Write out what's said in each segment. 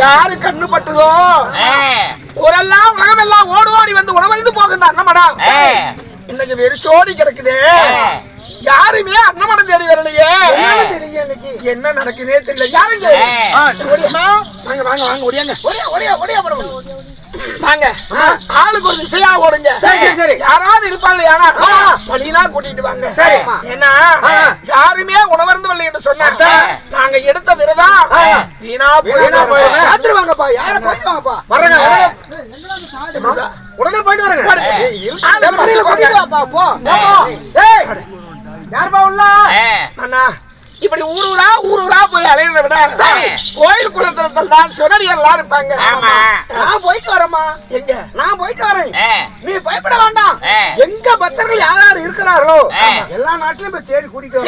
யாரு கண்ணு பட்டுதோ? ஊரெல்லாம் உலகமெல்லாம் ஓடி ஓடி வந்து உணவழிந்து போகின்ற அன்னமடம் இன்னைக்கு வெறிச்சோடி கிடக்குது. யாருமே அன்னமடம் தேடி வரலையே. என்ன நடக்குதே தெரியல. யாருங்க. வாங்க வாங்க வாங்க ஓடியாங்க ஓடியா ஓடியா ஓடியா படம் வாங்க. ஆளுக்கு ஒரு திசையா ஓடுங்க. சரி, சரி. யாராவது இருப்பாங்க யாரா? வழினா கூட்டிட்டு வாங்க. சரி. ஏன்னா யாருமே உணவருந்து வரல என்று நாங்க எடுத்த விரதம் வீணா. பாத்துருவாங்கப்பா யார போயிட்டு வாங்கப்பா? வர்றேங்க உடனே போயிட்டு வரேங்க. யாருப்பா உள்ள? அண்ணா இப்படி ஊர் ஊரா ஊர் ஊரா போய் அலையிறத விட கோயில் குளத்துல தான் சிவனடியார் இருப்பாங்க. ஆமா. நான் போயிட்டு வரேம்மா. எங்க? நான் போயிட்டு வரேன். நீ பயப்பட வேண்டாம். எங்க பக்தர்கள் யார் யார் இருக்கிறார்களோ. எல்லா நாட்டிலும் போய் தேடி கூட்டிட்டு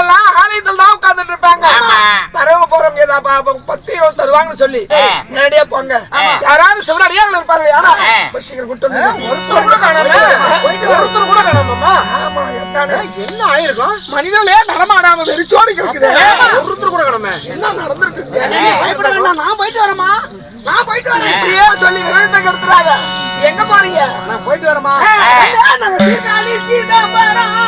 எல்லாம் ஆலயத்தில் தான் உட்கார்ந்துட்டு இருப்பாங்க. பத்து தருவாங்கன்னு சொல்லி. நேரடியா போங்க. யாராவது சிவனடியார்கள் இருப்பாங்க யாரா சீக்கிரம் கூட்டு வந்து ஒருத்தர் கூட காணாம போயிட்டு ஒருத்தர் கூட காணாமம்மா. ஆமா என்ன ஆயிருக்கும்? மனிதர்களே நடமாடாம வெறிச்சோடி கிடக்குது. ஒருத்தர் கூட காணாம? என்ன நடந்திருக்கு? பயப்பட வேண்டாம் நான் போயிட்டு வரேம்மா. நான் போயிட்டு வரேன். இப்படியே சொல்லி விரதத்தை கெடுத்துறாங்க எங்க போறீங்க? நான் போயிட்டு வரேம்மா. ஐயா, நாங்க சீர்காழி சீதாபுரம் போய்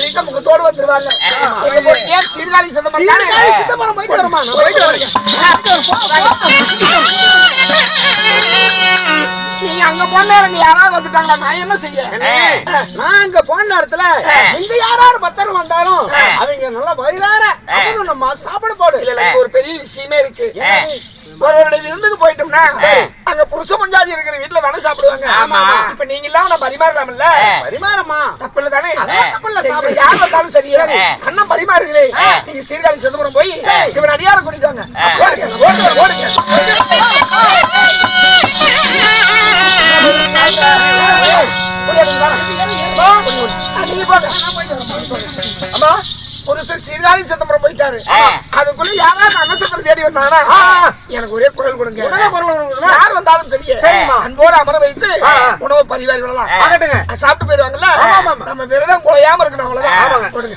நீங்க முகத்தோடு வந்துருவாங்க. ஏன் சீர்காழி சிதம்பரம் சீர்காழி சிதம்பரம் போயிட்டு வரேன். நீங்க அங்க போன நீங்க யாராவது வந்துட்டாங்களா? நான் என்ன செய்ய? நான் அங்க போன நேரத்துல எங்க யாராரு பத்தர் வந்தாலும் அவங்க நல்லா வயிறார நம்ம சாப்பிட போடு. இல்ல இங்க ஒரு பெரிய விஷயமே இருக்கு. ஒருவருடைய விருந்துக்கு போயிட்டோம்னா அங்க புருஷ பஞ்சாதி இருக்கிற வீட்டுல தானே சாப்பிடுவாங்க ஆமா. இப்ப நீங்க இல்லாம நான் பரிமாறலாம்ல பரிமாறம்மா தப்பு இல்ல தானே தப்பு இல்ல, சாப்பிடு. யார் வந்தாலும் சரியா அண்ணன் பரிமாறுகிறே நீங்க சீர்காழி சிதம்பரம் போய் சிவன் அடியார கூட்டிட்டு வாங்க ஓடுங்க ஓடுங்க ஓடுங்க அம்மா புருஷன் சீர்காழி சிதம்பரம் போயிட்டாரு. அதுக்குள்ள யாராவது அன்னசத்திரம் தேடி வந்தாங்கன்னா எனக்கு ஒரே குரல் கொடுங்க. யார் வந்தாலும் சரியே. அன்போடு அமர வைத்து உணவு பரிவாரி விடலாம். சாப்பிட்டு போயிருவாங்கல்ல. நம்ம விரதம் குறையாம இருக்கணும். அவ்வளவுதான். கொடுங்க.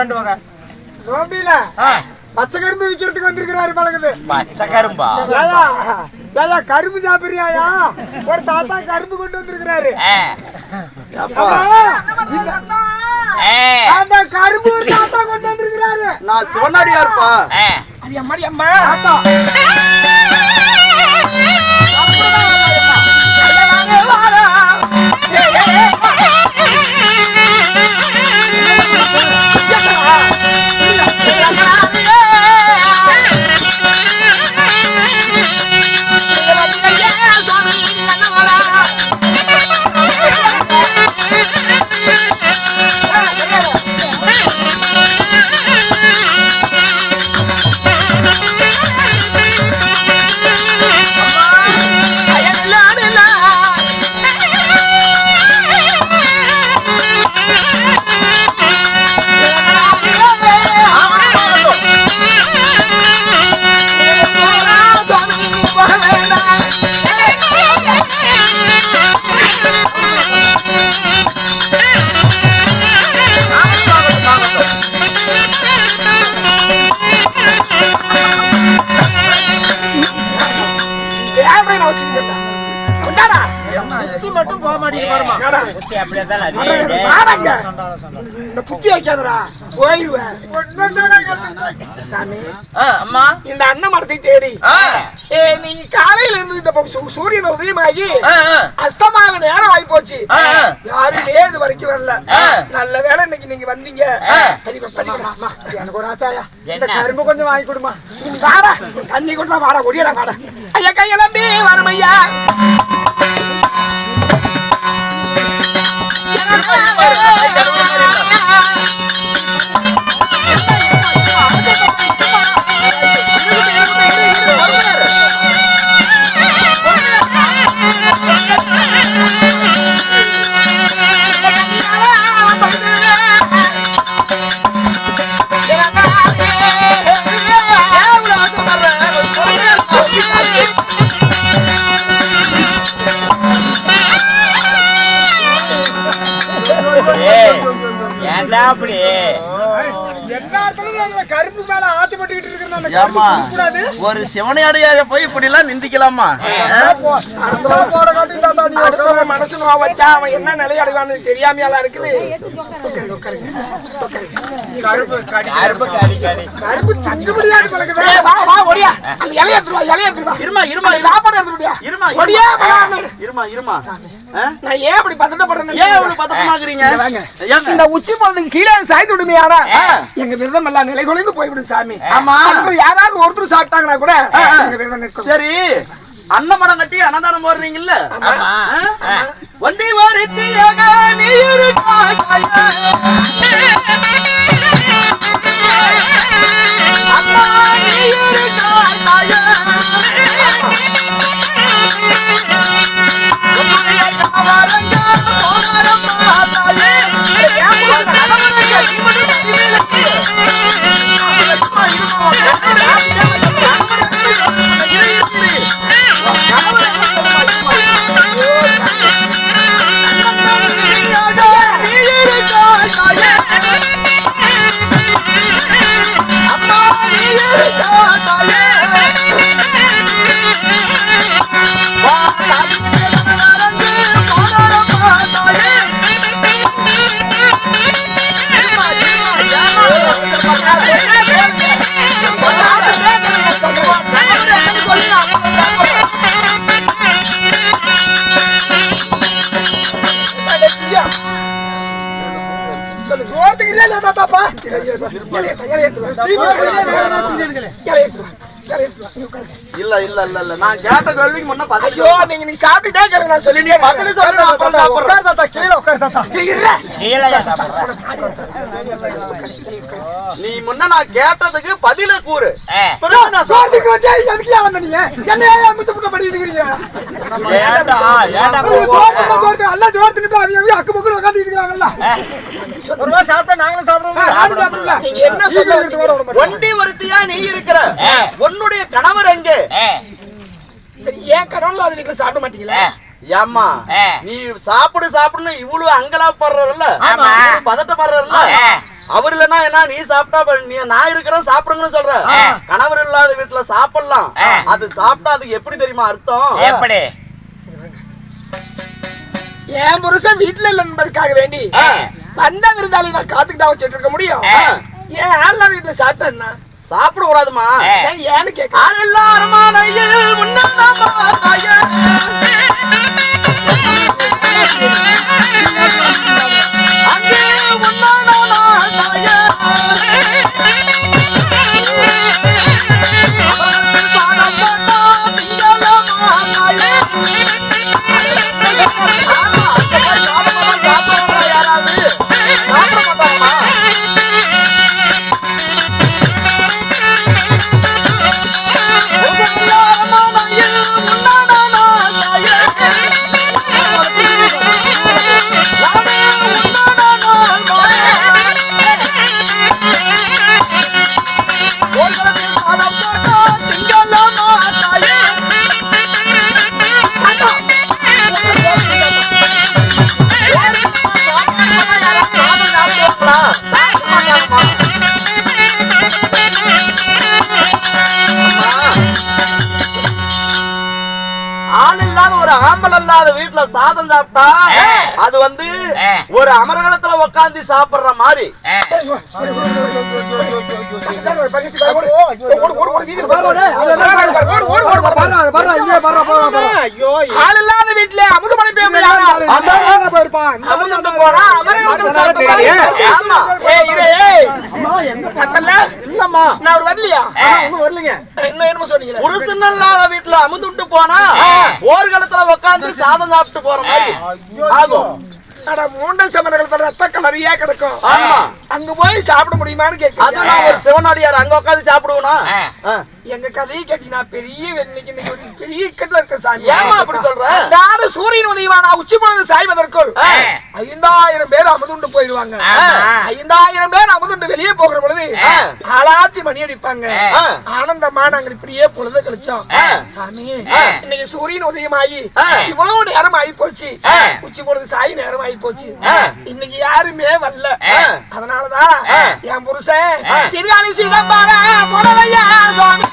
ஆமா, ரெண்டு வகை நோம்பியில பச்சை கரும்பு விக்கிறதுக்கு வந்திருக்கிறாரு பழகுது. பச்சை கரும்பா ஏயா, கரும்பு சாப்பிடுறியாயா ஒரு தாத்தா கரும்பு கொண்டு வந்திருக்கிறாரு. அந்த கரும்பு ஒரு தாத்தா கொண்டு வந்திருக்கிறாரு. நான் சிவனாடியா இருப்பா. அம்மா தாத்தா. ஐயா இந்த புத்தி வைக்காதடா போயிடுவேன் சாமி அம்மா. இந்த அண்ணன் மரத்தை தேடி. நீங்க காலையில இருந்து இந்த சூரியன் உதயமாகி. அஸ்தமாக நேரம் ஆகி போச்சு. யாருமே இது வரைக்கும் வரல. நல்ல வேளை இன்னைக்கு நீங்க வந்தீங்க. எனக்கு ஒரு ஆசாயா இந்த? கரும்பு கொஞ்சம் வாங்கி கொடுமா வாடா. தண்ணி கொண்டா வாடா ஒடியடா வாடா. ஐயா கையலம்பி வரும் ஐயா é. ஒரு சிவனையாடியார போய் இப்படி எல்லாம் நிந்திக்கலாமா மனசு வச்சா அவன் என்ன நிலை அடைவான்னு தெரியாமையாலாம் இருக்குது? இந்த உச்சி பொழுதுக்கு கீழே சாய்ந்து விடுமையானா. எங்க விரதம் எல்லாம் நிலை குலைந்து போய்விடும் சாமி. ஆமா. யாராவது ஒருத்தர் சாப்பிட்டாங்கன்னா கூட எங்க விரதம் நிற்கும். சரி அன்னமடம் கட்டி அன்னதானம் போடுறீங்கல்ல? வண்டி வருத்தியாக நீ இல்ல இல்ல இல்ல இல்ல. நான் கேட்ட கேள்விக்கு முன்ன நீங்க நீ சாப்பிட்டுட்டே கேளுங்க. நான் சொல்லிட்டே பதில் சொல்றேன் அப்புறம் சாப்பிடுறேன். தாத்தா கீழே உட்கார் தாத்தா. கீழே. நீ முன்ன நான் கேட்டதுக்கு பதில கூறு. நான். சோத்துக்கு வந்து எதுக்கு ஏன் வந்த நீங்க என்ன ஏன் முத்து முத்த பண்ணிட்டு இருக்கீங்க ஏன்டா அது தோர்த்து தோர்த்து எல்லாம் அக்கு பக்கம் உட்காந்துட்டு இருக்காங்கல்ல ஒரு சாப்பிட்டா நாங்களும் சாப்பிடுவோம். நீங்க என்ன சொல்லுங்க ஒண்டி ஒருத்தியா நீ இருக்கிற. உன்னுடைய கணவர் எங்கே? சரி ஏன் கனவுல அது வீட்டுல சாப்பிட மாட்டீங்களா? ஏ, ஏம்மா ஏ. நீ சாப்பிடு சாப்பிடுன்னு இவ்வளவு அங்கலா. பதட்டப்படுறல்ல ஏ. அவர் இல்லனா என்ன நீ சாப்பிட்டா நீ நான் இருக்கிறேன் சாப்பிடுங்கன்னு சொல்ற. கணவர் இல்லாத வீட்டுல சாப்பிடலாம். அது சாப்பிட்டா அதுக்கு எப்படி தெரியுமா அர்த்தம்? எப்படி? என் புருஷன் வீட்டுல இல்ல என்பதுக்காக வேண்டி. வந்த விருந்தாளி நான் காத்துக்கிட்டா வச்சுட்டு இருக்க முடியும். ஏன் ஆள்ல வீட்டுல சாப்பிட்டேன்னா சாப்பிட கூடாதுமா ஏன்னு கேட்க எல்லாருமானையில் முன்னதாமா தாயே. ஆள் இல்லாத ஒரு ஆம்பல் இல்லாத வீட்டுல சாதம் சாப்பிட்டா. அது வந்து ஒரு அமர்கலத்துல உட்கார்ந்து சாப்பிடுற மாதிரி. ஆள் இல்லாத வீட்டுல அமுது மழை பெய்ய முடியாது அமுது போனா அமரங்கள் சாப்பிட்டு ஆமா. ஏய், இரு, ஏய். சத்தல்ல? இல்லம்மா. நான் அவர் வரலையா? ஒண்ணும் வரலைங்க. இன்னும் என்னமோ சொன்னீங்களே. புருஷன் இல்லாத வீட்டுல அமுதுட்டு போனா ஓர்கலத்துல உட்கார்ந்து சாதம் சாப்பிட்டு போற மாதிரி. ஆகும். அட மூண்ட சமரங்கள் ரத்த கலரியா கிடக்கும். அங்க போய் சாப்பிட முடியுமான்னு அது கேட்க நான் ஒரு சிவனடியார் அங்க உட்கார்ந்து சாப்பிடுவனா எங்க கதையை கேட்டீங்கன்னா பெரிய இன்னைக்கு ஒரு பெரிய இக்கட்ல இருக்க சாமி. ஏமா அப்படி சொல்ற? நாடு சூரியன் உதயமான உச்சி பொழுது சாய்வதற்குள் ஐந்தாயிரம் பேர் அமுதுண்டு போயிடுவாங்க. ஐந்தாயிரம் பேர் அமுதுண்டு வெளியே போகிற பொழுது ஆளாத்தி மணி அடிப்பாங்க. ஆனந்தமா நாங்கள் இப்படியே பொழுது கழிச்சோம். சாமி இன்னைக்கு சூரியன் உதயமாயி. இவ்வளவு நேரம் ஆகி போச்சு. உச்சி பொழுது சாய் நேரம் ஆகி போச்சு. இன்னைக்கு யாருமே வரல. அதனாலதான். என் புருஷன் சிறுகாலி சிதம்பர முதலையா சுவாமி.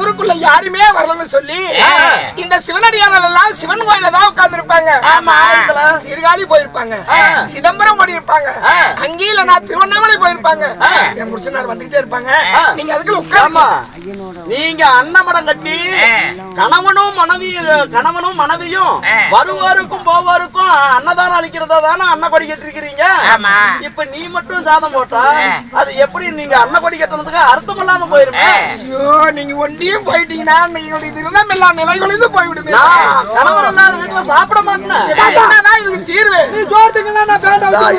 ஊருக்குள்ள யாருமே வரலன்னு சொல்லி இந்த சிவனடியார்கள் எல்லாம் சிவன் கோயில தான் உட்கார்ந்து இருப்பாங்க. சீர்காழி போயிருப்பாங்க. சிதம்பரம் ஓடி இருப்பாங்க அங்கேயும் இல்ல நான் திருவண்ணாமலை போயிருப்பாங்க. என் புருஷனார் வந்துகிட்டே இருப்பாங்க. நீங்க அதுக்குள்ள ஆமா. உட்கார்ந்து நீங்க அன்னமடம் கட்டி கணவனும் மனைவி கணவனும் மனைவியும் வருவாருக்கும் போவாருக்கும் அன்னதானம் அளிக்கிறதா தானே அன்னப்படி கட்டிருக்கிறீங்க. இப்ப நீ மட்டும் சாதம் போட்டா அது எப்படி நீங்க அன்னப்படி கட்டுறதுக்கு அர்த்தம் இல்லாம போயிருமே? ஐயோ நீங்க ஒண்டியும் போயிட்டீங்கன்னா எங்களுடைய விரதம் எல்லாம் நிலைகுலைந்து போய்விடுமே. வீட்டுல சாப்பிட மாட்டேன். இதுக்கு தீர்வு.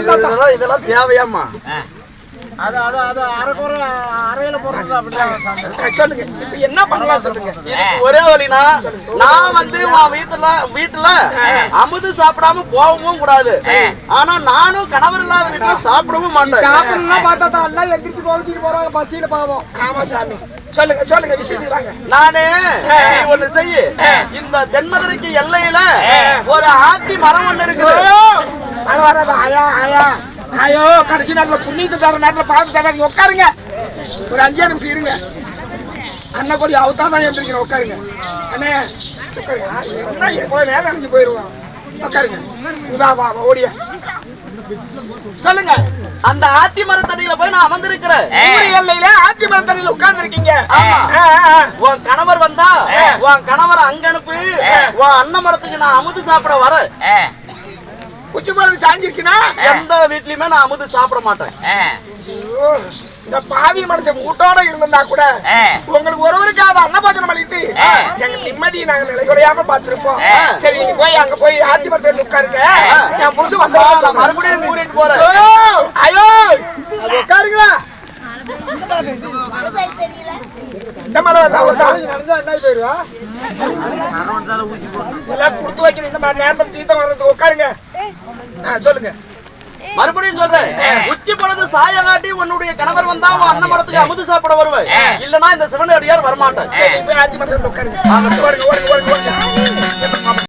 இதெல்லாம் இதெல்லாம் தேவையாமா என்ன பண்ணலாம் சொல்லுங்க. ஒரே வழினா நான் வந்து வீட்டுல வீட்டுல அமுது சாப்பிடாம போகவும் கூடாது. ஆனா நானும் கணவர் இல்லாத வீட்டுல சாப்பிடவும் மாட்டேன். ஆமா சாமி. சொல்லுங்க சொல்லுங்க விஷயத்துக்கு வாங்க. நானு ஒண்ணு செய்யு இந்த தென்மதுரைக்கு எல்லையில ஒரு ஆத்தி மரம் ஒண்ணு இருக்குது. ஐயோ, அது வராது. ஆயா ஆயா. ஐயோ கடைசி நேரத்துல புண்ணியத்தை தர நேரத்துல பார்த்து தராது உட்காருங்க. ஒரு அஞ்சே நிமிஷம் இருங்க. அண்ணன் கொடி அவுத்தா தான் எழுந்திருக்கிறேன் உட்காருங்க. அண்ணே உட்காருங்க. என்ன எவ்வளவு நேரம் அழிஞ்சு போயிருவோம்? உட்காருங்க. வா வா, ஓடியா. சொல்லுங்க. அந்த ஆத்தி மரத்தடியில போய் நான் அமர்ந்திருக்கிறேன். ஊர் எல்லையில ஆத்தி மரத்தடியில் உட்கார்ந்து இருக்கீங்க. உன் கணவர் வந்தா உன் கணவர் அங்க அனுப்பு. உன் அண்ணன் மரத்துக்கு நான் அமுது சாப்பிட வரேன். உச்சி பொழுது சாஞ்சிருச்சுன்னா எந்த வீட்லயுமே நான் அமுது சாப்பிட மாட்டேன். இந்த பாவி மனுஷன் கூட்டோட இருந்திருந்தா கூட உங்களுக்கு ஒருவருக்காவது அன்னபாஜனம் அளித்து எங்க நிம்மதியை நாங்க நிலைகுலையாம பார்த்திருப்போம். சரி நீங்க போய் அங்க போய் ஆத்தி மரத்தில் உட்காருங்க என் புருஷன் வந்து மறுபடியும் கூட்டிட்டு போறேன் ஐயோ உட்காருங்களா? இந்த மரம் வந்தா வந்தா இதெல்லாம் கொடுத்து வைக்கணும். இந்த மாதிரி நேரத்தில் தீர்த்தம் வர்றது உட்காருங்க. சொல்லுங்க. மறுபடியும் சொல்றேன். உச்சி பொழுது சாயங்காட்டி உன்னுடைய கணவர் வந்தா உன் அண்ணன் மரத்துக்கு அமுது சாப்பிட வருவேன் இல்லனா இந்த சிவனடியார் வரமாட்டேன்